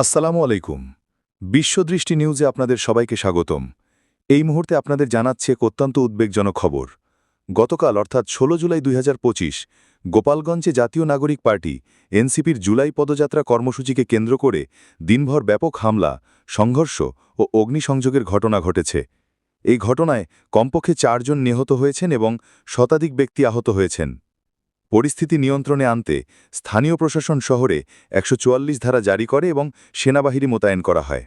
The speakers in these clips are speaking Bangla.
আসসালামু আলাইকুম। বিশ্বদৃষ্টি নিউজে আপনাদের সবাইকে স্বাগতম। এই মুহূর্তে আপনাদের জানাচ্ছে এক অত্যন্ত উদ্বেগজনক খবর। গতকাল, অর্থাৎ ১৬ জুলাই দুই গোপালগঞ্জে জাতীয় নাগরিক পার্টি, এনসিপির জুলাই পদযাত্রা কর্মসূচিকে কেন্দ্র করে দিনভর ব্যাপক হামলা, সংঘর্ষ ও অগ্নিসংযোগের ঘটনা ঘটেছে। এই ঘটনায় কমপক্ষে চারজন নিহত হয়েছেন এবং শতাধিক ব্যক্তি আহত হয়েছেন। পরিস্থিতি নিয়ন্ত্রণে আনতে স্থানীয় প্রশাসন শহরে একশো চুয়াল্লিশ ধারা জারি করে এবং সেনাবাহিনী মোতায়েন করা হয়।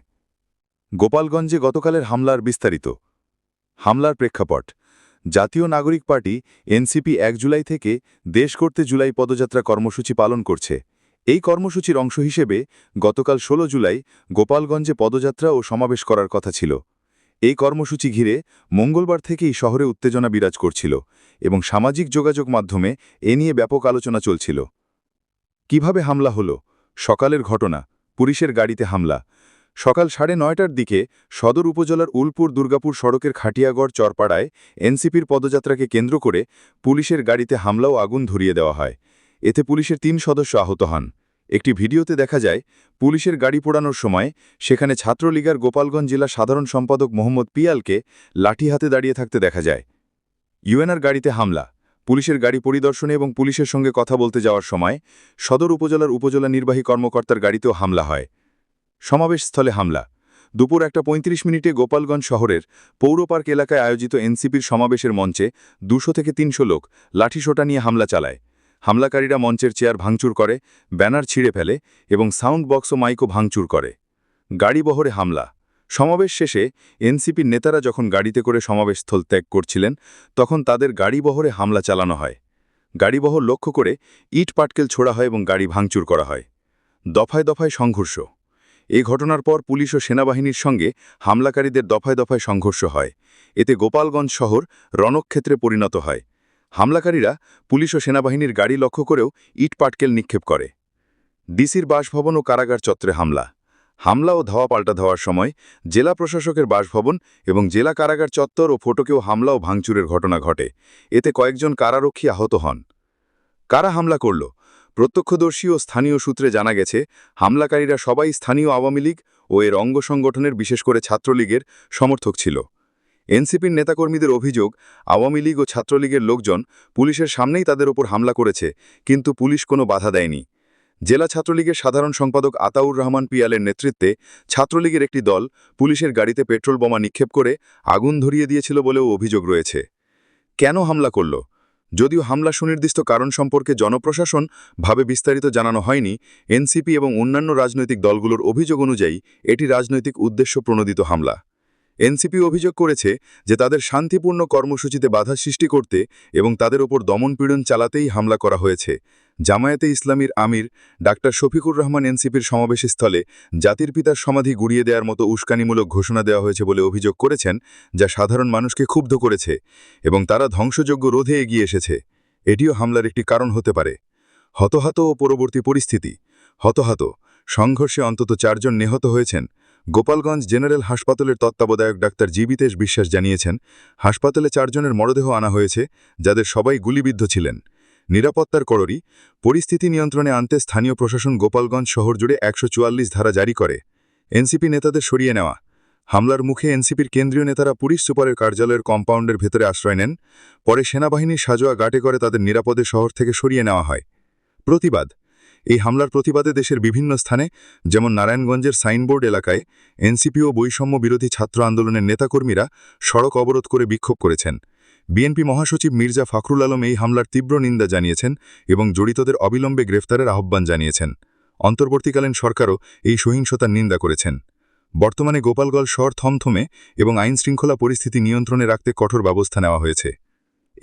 গোপালগঞ্জে গতকালের হামলার বিস্তারিত। হামলার প্রেক্ষাপট। জাতীয় নাগরিক পার্টি এনসিপি এক জুলাই থেকে দেশ করতে জুলাই পদযাত্রা কর্মসূচি পালন করছে। এই কর্মসূচির অংশ হিসেবে গতকাল ১৬ জুলাই গোপালগঞ্জে পদযাত্রা ও সমাবেশ করার কথা ছিল। এই কর্মসূচি ঘিরে মঙ্গলবার থেকেই শহরে উত্তেজনা বিরাজ করছিল এবং সামাজিক যোগাযোগ মাধ্যমে এ নিয়ে ব্যাপক আলোচনা চলছিল। কীভাবে হামলা হলো? সকালের ঘটনা, পুলিশের গাড়িতে হামলা। সকাল সাড়ে নয়টার দিকে সদর উপজেলার উলপুর দুর্গাপুর সড়কের খাটিয়াগড় চরপাড়ায় এনসিপির পদযাত্রাকে কেন্দ্র করে পুলিশের গাড়িতে হামলা ও আগুন ধরিয়ে দেওয়া হয়। এতে পুলিশের তিন সদস্য আহত হন। একটি ভিডিওতে দেখা যায়, পুলিশের গাড়ি পোড়ানোর সময় সেখানে ছাত্রলীগার গোপালগঞ্জ জেলা সাধারণ সম্পাদক মোহাম্মদ পিয়ালকে লাঠি হাতে দাঁড়িয়ে থাকতে দেখা যায়। ইউএনআর গাড়িতে হামলা, পুলিশের গাড়ি পরিদর্শনে এবং পুলিশের সঙ্গে কথা বলতে যাওয়ার সময় সদর উপজেলার উপজেলা নির্বাহী কর্মকর্তার গাড়িতেও হামলা হয়। সমাবেশস্থলে হামলা, দুপুর একটা ৩৫ মিনিটে গোপালগঞ্জ শহরের পৌর পার্ক এলাকায় আয়োজিত এনসিপির সমাবেশের মঞ্চে দুশো থেকে তিনশো লোক লাঠিসোটা নিয়ে হামলা চালায়। হামলাকারীরা মঞ্চের চেয়ার ভাঙচুর করে, ব্যানার ছিঁড়ে ফেলে এবং সাউন্ড বক্স ও মাইকও ভাঙচুর করে। গাড়ি বহরে হামলা। সমাবেশ শেষে এনসিপির নেতারা যখন গাড়িতে করে সমাবেশস্থল ত্যাগ করছিলেন, তখন তাদের গাড়ি বহরে হামলা চালানো হয়। গাড়িবহর লক্ষ্য করে ইট পাটকেল ছোড়া হয় এবং গাড়ি ভাঙচুর করা হয়। দফায় দফায় সংঘর্ষ। এই ঘটনার পর পুলিশ ও সেনাবাহিনীর সঙ্গে হামলাকারীদের দফায় দফায় সংঘর্ষ হয়। এতে গোপালগঞ্জ শহর রণক্ষেত্রে পরিণত হয়। হামলাকারীরা পুলিশ ও সেনাবাহিনীর গাড়ি লক্ষ্য করেও ইট পাটকেল নিক্ষেপ করে। ডিসির বাসভবন ও কারাগার চত্রে হামলা। হামলা ও ধাওয়া পাল্টা ধাওয়ার সময় জেলা প্রশাসকের বাসভবন এবং জেলা কারাগার চত্বর ও ফটকেও হামলা ও ভাঙচুরের ঘটনা ঘটে। এতে কয়েকজন কারারক্ষী আহত হন। কারা হামলা করল? প্রত্যক্ষদর্শী ও স্থানীয় সূত্রে জানা গেছে, হামলাকারীরা সবাই স্থানীয় আওয়ামী লীগ ও এর অঙ্গ সংগঠনের বিশেষ করে ছাত্রলীগের সমর্থক ছিল। এনসিপির নেতাকর্মীদের অভিযোগ, আওয়ামী লীগ ও ছাত্রলীগের লোকজন পুলিশের সামনেই তাদের ওপর হামলা করেছে, কিন্তু পুলিশ কোনো বাধা দেয়নি। জেলা ছাত্রলীগের সাধারণ সম্পাদক আতাউর রহমান পিয়ালের নেতৃত্বে ছাত্রলীগের একটি দল পুলিশের গাড়িতে পেট্রোল বোমা নিক্ষেপ করে আগুন ধরিয়ে দিয়েছিল বলেও অভিযোগ রয়েছে। কেন হামলা করল? যদিও হামলা সুনির্দিষ্ট কারণ সম্পর্কে জনপ্রশাসন ভাবে বিস্তারিত জানানো হয়নি, এনসিপি এবং অন্যান্য রাজনৈতিক দলগুলোর অভিযোগ অনুযায়ী এটি রাজনৈতিক উদ্দেশ্য প্রণোদিত হামলা। এনসিপি অভিযোগ করেছে যে তাদের শান্তিপূর্ণ কর্মসূচিতে বাধা সৃষ্টি করতে এবং তাদের ওপর দমনপীড়ন চালাতেই হামলা করা হয়েছে। জামায়াতে ইসলামীর আমির ডাক্তার শফিকুর রহমান এনসিপির সমাবেশস্থলে জাতির পিতার সমাধি গুড়িয়ে দেওয়ার মতো উস্কানিমূলক ঘোষণা দেওয়া হয়েছে বলে অভিযোগ করেছেন, যা সাধারণ মানুষকে ক্ষুব্ধ করেছে এবং তারা ধ্বংসযোগ্য রোধে এগিয়ে এসেছে। এটিও হামলার একটি কারণ হতে পারে। হতহাত ও পরবর্তী পরিস্থিতি। হতহাত। সংঘর্ষে অন্তত চারজন নিহত হয়েছেন। গোপালগঞ্জ জেনারেল হাসপাতালের তত্ত্বাবধায়ক ডাক্তার জীবিতেশ বিশ্বাস জানিয়েছেন, হাসপাতালে চারজনের মরদেহ আনা হয়েছে, যাদের সবাই গুলিবিদ্ধ ছিলেন। নিরাপত্তার কররি পরিস্থিতি নিয়ন্ত্রণে আনতে স্থানীয় প্রশাসন গোপালগঞ্জ শহর জুড়ে একশো চুয়াল্লিশ ধারা জারি করে। এনসিপি নেতাদের সরিয়ে নেওয়া। হামলার মুখে এনসিপির কেন্দ্রীয় নেতারা পুলিশ সুপারের কার্যালয়ের কম্পাউন্ডের ভেতরে আশ্রয় নেন, পরে সেনাবাহিনীর সাজোয়া গাটে করে তাদের নিরাপদে শহর থেকে সরিয়ে নেওয়া হয়। প্রতিবাদ এই হামলার প্রতিবাদে দেশের বিভিন্ন স্থানে, যেমন নারায়ণগঞ্জের সাইনবোর্ড এলাকায়, এনসিপি ও বৈষম্য বিরোধী ছাত্র আন্দোলনের নেতাকর্মীরা সড়ক অবরোধ করে বিক্ষোভ করেছেন। বিএনপি মহাসচিব মির্জা ফখরুল আলম এই হামলার তীব্র নিন্দা জানিয়েছেন এবং জড়িতদের অবিলম্বে গ্রেফতারের আহ্বান জানিয়েছেন। অন্তর্বর্তীকালীন সরকারও এই সহিংসতার নিন্দা করেছেন। বর্তমানে গোপালগঞ্জ শহর থমথমে এবং আইনশৃঙ্খলা পরিস্থিতি নিয়ন্ত্রণে রাখতে কঠোর ব্যবস্থা নেওয়া হয়েছে।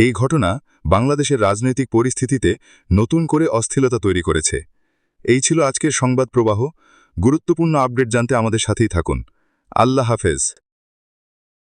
এই ঘটনা বাংলাদেশের রাজনৈতিক পরিস্থিতিতে নতুন করে অস্থিরতা তৈরি করেছে। এই ছিল আজকের সংবাদ প্রবাহ। গুরুত্বপূর্ণ আপডেট জানতে আমাদের সাথেই থাকুন। আল্লাহ হাফেজ।